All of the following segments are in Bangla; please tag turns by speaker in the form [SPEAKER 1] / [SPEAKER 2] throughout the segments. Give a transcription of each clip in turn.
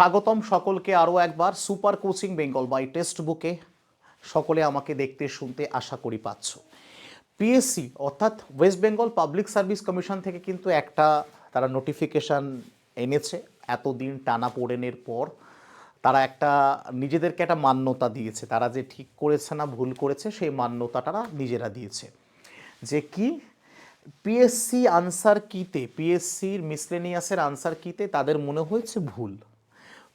[SPEAKER 1] স্বাগতম সকলকে আরও একবার super coaching Bengal by text বুকে। সকলে আমাকে দেখতে শুনতে আশা করি পাচ্ছ। পিএসসি অর্থাৎ West Bengal Public Service Commission থেকে কিন্তু একটা তারা নোটিফিকেশান এনেছে, এতদিন টানা পোড়েনের পর। তারা একটা নিজেদেরকে একটা মান্যতা দিয়েছে। তারা যে ঠিক করেছে না ভুল করেছে, সেই মান্যতা তারা নিজেরা দিয়েছে। যে কি? পিএসসি আনসার কিতে পিএসসির মিসলেনিয়াসের আনসার কিতে তাদের মনে হয়েছে ভুল।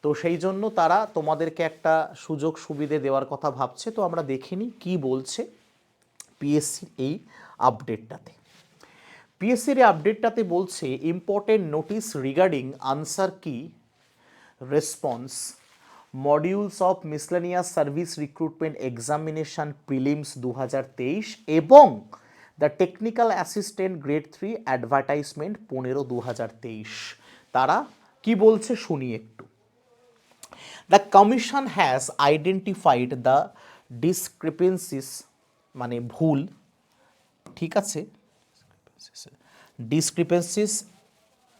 [SPEAKER 1] তো সেই জন্য তারা তোমাদেরকে একটা সুযোগ সুবিধে দেওয়ার কথা ভাবছে। তো আমরা দেখিনি কি বলছে পিএসসির এই আপডেটটাতে। পিএসসির এই আপডেটটাতে বলছে important notice regarding answer key response modules of miscellaneous service recruitment examination prelims দু হাজার তেইশ এবং the technical assistant grade three advertisement পনেরো দু তারা কি বলছে শুনি একটু the commission has identified the discrepancies মানে ভুল ঠিক আছে discrepancies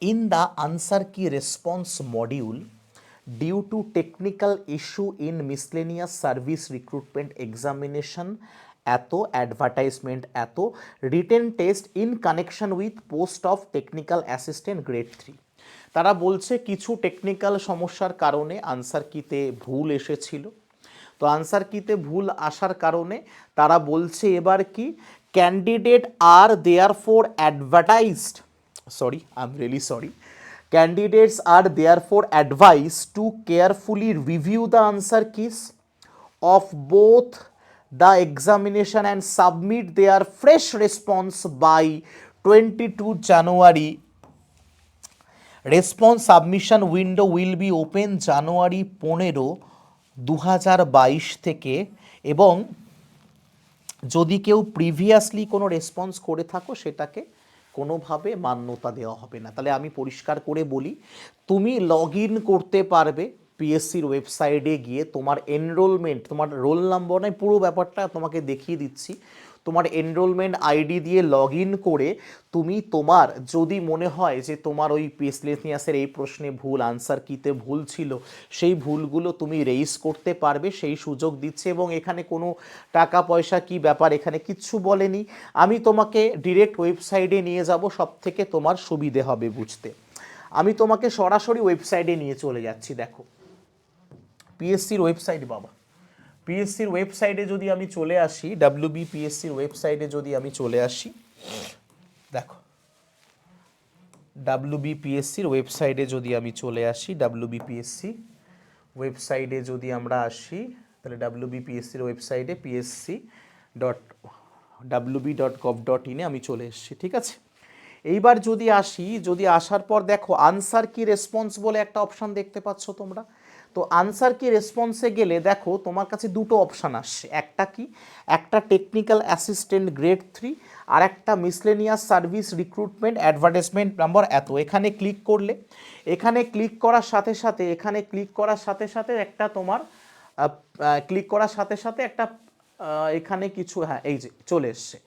[SPEAKER 1] in the answer key response module due to technical issue in miscellaneous service recruitment examination এত অ্যাডভার্টাইজমেন্ট এত written test in connection with post of technical assistant grade three তারা বলছে কিছু টেকনিক্যাল সমস্যার কারণে আনসার কিতে ভুল এসেছিল। তো আনসার কিতে ভুল আসার কারণে তারা বলছে এবার কি candidate are therefore advertised sorry I am really sorry candidates are therefore advised to carefully review the answer keys of of both the examination and submit their fresh response by 22 January response submission window will be open জানুয়ারি পনেরো দু থেকে এবং যদি কেউ প্রিভিয়াসলি কোনো রেসপন্স করে থাকো, সেটাকে কোনোভাবে মান্যতা দেওয়া হবে না। তাহলে আমি পরিষ্কার করে বলি, তুমি লগ করতে পারবে পিএসসির ওয়েবসাইটে গিয়ে তোমার এনরোলমেন্ট তোমার রোল নাম্বার নয়, পুরো ব্যাপারটা তোমাকে দেখিয়ে দিচ্ছি। তোমার এনরোলমেন্ট আইডি দিয়ে লগ করে তুমি তোমার, যদি মনে হয় যে তোমার ওই পেসলেসনিয়াসের এই প্রশ্নে ভুল আনসার কিতে ভুল ছিল, সেই ভুলগুলো তুমি রেইস করতে পারবে, সেই সুযোগ দিচ্ছে এবং এখানে কোনো টাকা পয়সা কি ব্যাপার এখানে কিচ্ছু বলেনি। আমি তোমাকে ডিরেক্ট ওয়েবসাইটে নিয়ে যাব সব থেকে তোমার সুবিধে হবে বুঝতে। আমি তোমাকে সরাসরি ওয়েবসাইটে নিয়ে চলে যাচ্ছি, দেখো। পিএসসির ওয়েবসাইট বাবা। পিএসসির ওয়েবসাইটে যদি আমি চলে আসি ডাব্লিউবি পিএসসির ওয়েবসাইটে যদি আমি চলে আসি, দেখো। ডাব্লিউবি পিএসসির ওয়েবসাইটে যদি আমি চলে আসি ডাব্লিউবি পিএসসি ওয়েবসাইটে যদি আমরা আসি, তাহলে ডাব্লিউবি পিএসসির ওয়েবসাইটে PSC dot W B dot gov dot ইনে আমি চলে এসেছি, ঠিক আছে? এইবার যদি আসি, যদি আসার পর দেখো আনসার কি রেসপন্স বলে একটা অপশন দেখতে পাচ্ছ তোমরা? তো আনসার কি রেসপন্সে গেলে দেখো তোমার কাছে দুটো অপশান আসছে। একটা কি? একটা টেকনিক্যাল অ্যাসিস্ট্যান্ট গ্রেড থ্রি আর একটা miscellaneous service recruitment advertisement number এত। এখানে ক্লিক করলে, এখানে ক্লিক করার সাথে সাথে, এখানে ক্লিক করার সাথে সাথে একটা তোমার ক্লিক করার সাথে সাথে একটা এখানে কিছু হ্যাঁ এই যে চলে এসছে।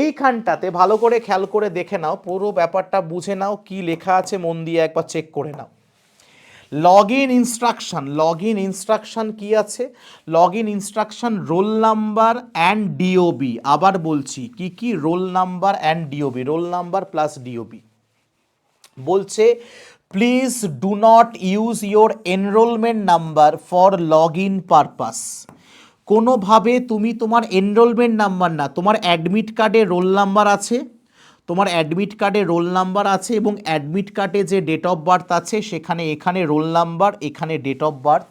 [SPEAKER 1] এইখানটাতে ভালো করে খেয়াল করে দেখে নাও, পুরো ব্যাপারটা বুঝে নাও কি লেখা আছে, মন দিয়ে একবার চেক করে নাও। Log in instruction log in instruction কি আছে? Log in instruction roll number and DOB আবার বলছি, কি কি roll number and DOB roll number plus DOB বলছে please do not use your enrolment number for log in purpose কোনোভাবে তুমি তোমার এনরোলমেন্ট নাম্বার না, তোমার অ্যাডমিট কার্ডে রোল নাম্বার আছে? তোমার অ্যাডমিট কার্ডে রোল নাম্বার আছে এবং অ্যাডমিট কার্ডে যে ডেট অফ বার্থ আছে, সেখানে এখানে রোল নাম্বার এখানে ডেট অফ বার্থ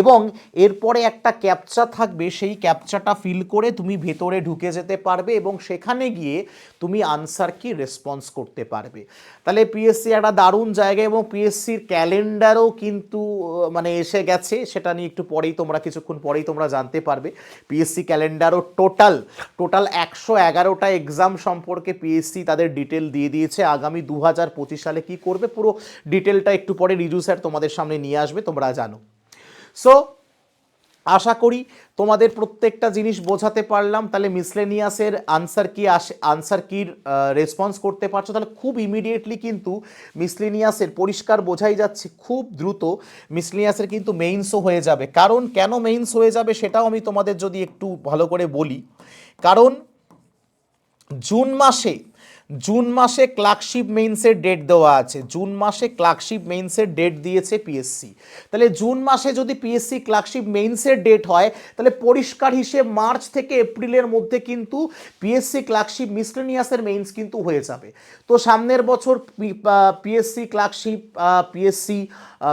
[SPEAKER 1] এবং এরপরে একটা ক্যাপচা থাকবে, সেই ক্যাপচাটা ফিল করে তুমি ভেতরে ঢুকে যেতে পারবে এবং সেখানে গিয়ে তুমি আনসার কি রেসপন্স করতে পারবে। তাহলে পিএসসি একটা দারুণ জায়গা এবং পিএসসির ক্যালেন্ডারও কিন্তু মানে এসে গেছে, সেটা নিয়ে একটু পরেই তোমরা, কিছুক্ষণ পরেই তোমরা জানতে পারবে। পিএসসি ক্যালেন্ডারও টোটাল টোটাল একশো এগারোটা এক্সাম সম্পর্কে পিএসসি তাদের ডিটেল দিয়ে দিয়েছে। আগামী দু হাজার পঁচিশ সালে কী করবে? পুরো ডিটেলটা একটু পরে রিজু স্যার তোমাদের সামনে নিয়ে আসবে, তোমরা জানো। সো আশা করি তোমাদের প্রত্যেকটা জিনিস বোঝাতে পারলাম। তাহলে মিসলেনিয়াসের আনসার কি আসে আনসার কির রেসপন্স করতে পারছ? তাহলে খুব ইমিডিয়েটলি কিন্তু মিসলেনিয়াসের পরিষ্কার বোঝাই যাচ্ছে খুব দ্রুত মিসলেনিয়াসের কিন্তু মেইনসও হয়ে যাবে। কারণ কেন মেইনস হয়ে যাবে সেটাও আমি তোমাদের যদি একটু ভালো করে বলি। কারণ জুন মাসে জুন মাসে ক্লার্কশিপ মেইনসের ডেট দেওয়া আছে। জুন মাসে ক্লার্কশিপ মেইনসের ডেট দিয়েছে পিএসসি তাহলে জুন মাসে যদি পিএসসি ক্লার্কশিপ মেইনসের ডেট হয়, তাহলে পরিষ্কার হিসেব মার্চ থেকে এপ্রিলের মধ্যে কিন্তু পিএসসি ক্লার্কশিপ মিসলেনিয়াসের মেইনস কিন্তু হয়ে যাবে। তো সামনের বছর PSC clerkship PSC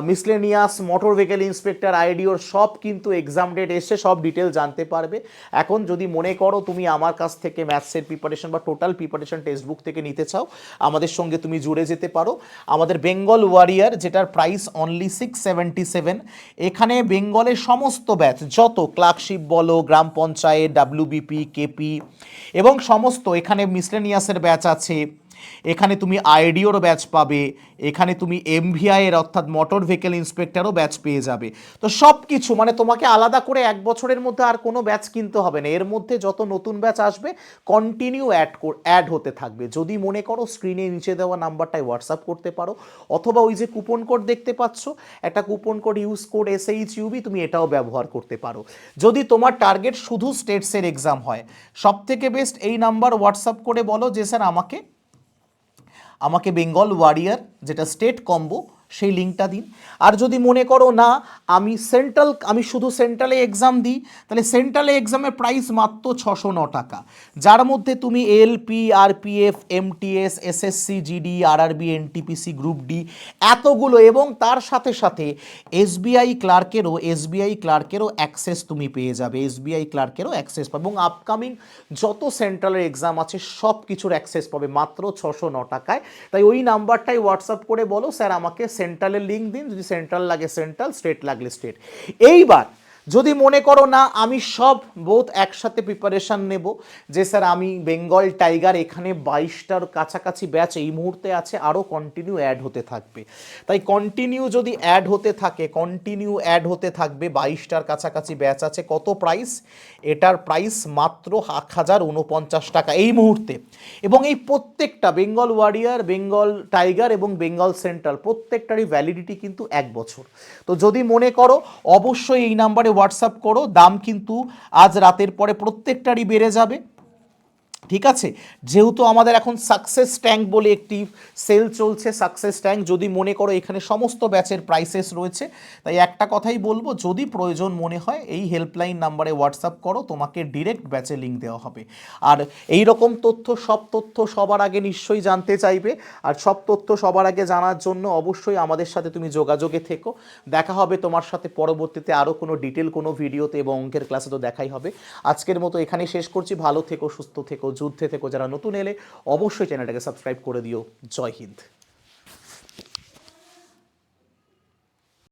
[SPEAKER 1] miscellaneous, motor vehicle inspector, আইডিওর সব কিন্তু এক্সাম ডেট এসে সব ডিটেল জানতে পারবে। এখন যদি মনে করো তুমি আমার কাছ থেকে ম্যাথসের প্রিপারেশন বা টোটাল প্রিপারেশন টেক্সট বুক থেকে নিতে চাও, আমাদের সঙ্গে তুমি জুড়ে যেতে পারো। আমাদের বেঙ্গল ওয়ারিয়ার যেটার price only six seventy seven এখানে বেঙ্গলের সমস্ত ব্যাচ যত ক্লার্কশিপ বলো, গ্রাম পঞ্চায়েত ডাব্লিউবিপি কেপি এবং সমস্ত এখানে মিসলেনিয়াসের ব্যাচ আছে। এখানে তুমি আইডিওর ব্যাচ পাবে, এখানে তুমি এমভিআই এর অর্থাৎ মোটর ভেহিকেল ইন্সপেক্টরও ব্যাচ পেয়ে যাবে। তো সব কিছু মানে তোমাকে আলাদা করে এক বছরের মধ্যে আর কোনো ব্যাচ কিনতে হবে না। এর মধ্যে যত নতুন ব্যাচ আসবে কন্টিনিউ অ্যাড অ্যাড হতে থাকবে। যদি মনে করো স্ক্রিনে নিচে দেওয়া নাম্বারটায় হোয়াটসঅ্যাপ করতে পারো, অথবা ওই যে কুপন কোড দেখতে পাচ্ছ, একটা coupon code use code S H UB তুমি এটাও ব্যবহার করতে পারো। যদি তোমার টার্গেট শুধু স্টেটসের এক্সাম হয় সব থেকে বেস্ট এই নাম্বার হোয়াটসঅ্যাপ করে বলো যে, স্যার, আমাকে আমাকে বেঙ্গল ওয়ারিয়ার যেটা স্টেট কম্বো সেই লিঙ্কটা দিন। আর যদি মনে করো না, আমি সেন্ট্রাল, আমি শুধু সেন্ট্রালে এক্সাম দিই, তাহলে সেন্ট্রালে এক্সামের প্রাইস মাত্র ছশো ন টাকা। যার মধ্যে তুমি LP RPF MTS SSC GD RRB NTPC group D এতগুলো এবং তার সাথে সাথে এসবিআই ক্লার্কেরও এসবিআই ক্লার্কেরও অ্যাক্সেস তুমি পেয়ে যাবে। এসবিআই ক্লার্কেরও অ্যাক্সেস পাবে এবং আপকামিং যত সেন্ট্রালের এক্সাম আছে সব কিছুর অ্যাক্সেস পাবে মাত্র ছশো ন টাকায়। তাই ওই নাম্বারটাই হোয়াটসঅ্যাপ করে বলো, স্যার, আমাকে সেন্ট্রালের লিঙ্ক দিন যদি সেন্ট্রাল লাগে সেন্ট্রাল স্টেট লাগলে স্টেট এইবার যদি মনে করো না, আমি সব বোধ একসাথে প্রিপারেশান নেব। যে স্যার, আমি বেঙ্গল টাইগার এখানে বাইশটার কাছাকাছি ব্যাচ এই মুহূর্তে আছে, আরও কন্টিনিউ অ্যাড হতে থাকবে। তাই কন্টিনিউ যদি অ্যাড হতে থাকে কন্টিনিউ অ্যাড হতে থাকবে, বাইশটার কাছাকাছি ব্যাচ আছে, কত প্রাইস এটার প্রাইস মাত্র এক হাজার উনপঞ্চাশ টাকা এই মুহূর্তে। এবং এই প্রত্যেকটা বেঙ্গল ওয়ারিয়ার বেঙ্গল টাইগার এবং বেঙ্গল সেন্ট্রাল প্রত্যেকটারই ভ্যালিডিটি কিন্তু এক বছর। তো যদি মনে করো, অবশ্যই এই নাম্বারে হোয়াটসঅ্যাপ করো দাম কিন্তু আজ রাতের পরে প্রত্যেকটারই বেড়ে যাবে। ঠিক আছে? যেহেতু আমাদের এখন সাকসেস ট্যাঙ্ক বলে একটি সেল চলছে সাকসেস ট্যাঙ্ক যদি মনে করো এখানে সমস্ত ব্যাচের প্রাইসেস রয়েছে, তাই একটা কথাই বলব, যদি প্রয়োজন মনে হয়, এই হেল্পলাইন নাম্বারে হোয়াটসঅ্যাপ করো, তোমাকে ডিরেক্ট ব্যাচে লিঙ্ক দেওয়া হবে। আর এই রকম তথ্য, সব তথ্য সবার আগে নিশ্চয়ই জানতে চাইবে, আর সব তথ্য সবার আগে জানার জন্য অবশ্যই আমাদের সাথে তুমি যোগাযোগে থেকো। দেখা হবে তোমার সাথে পরবর্তীতে আরও কোনো ডিটেল কোনো ভিডিওতে এবং অঙ্কের ক্লাসে তো দেখাই হবে। আজকের মতো এখানেই শেষ করছি, ভালো থেকো, সুস্থ থেকো যুদ্ধে থেকো যারা নতুন এলে অবশ্যই চ্যানেলটাকে সাবস্ক্রাইব করে দিও। জয় হিন্দ।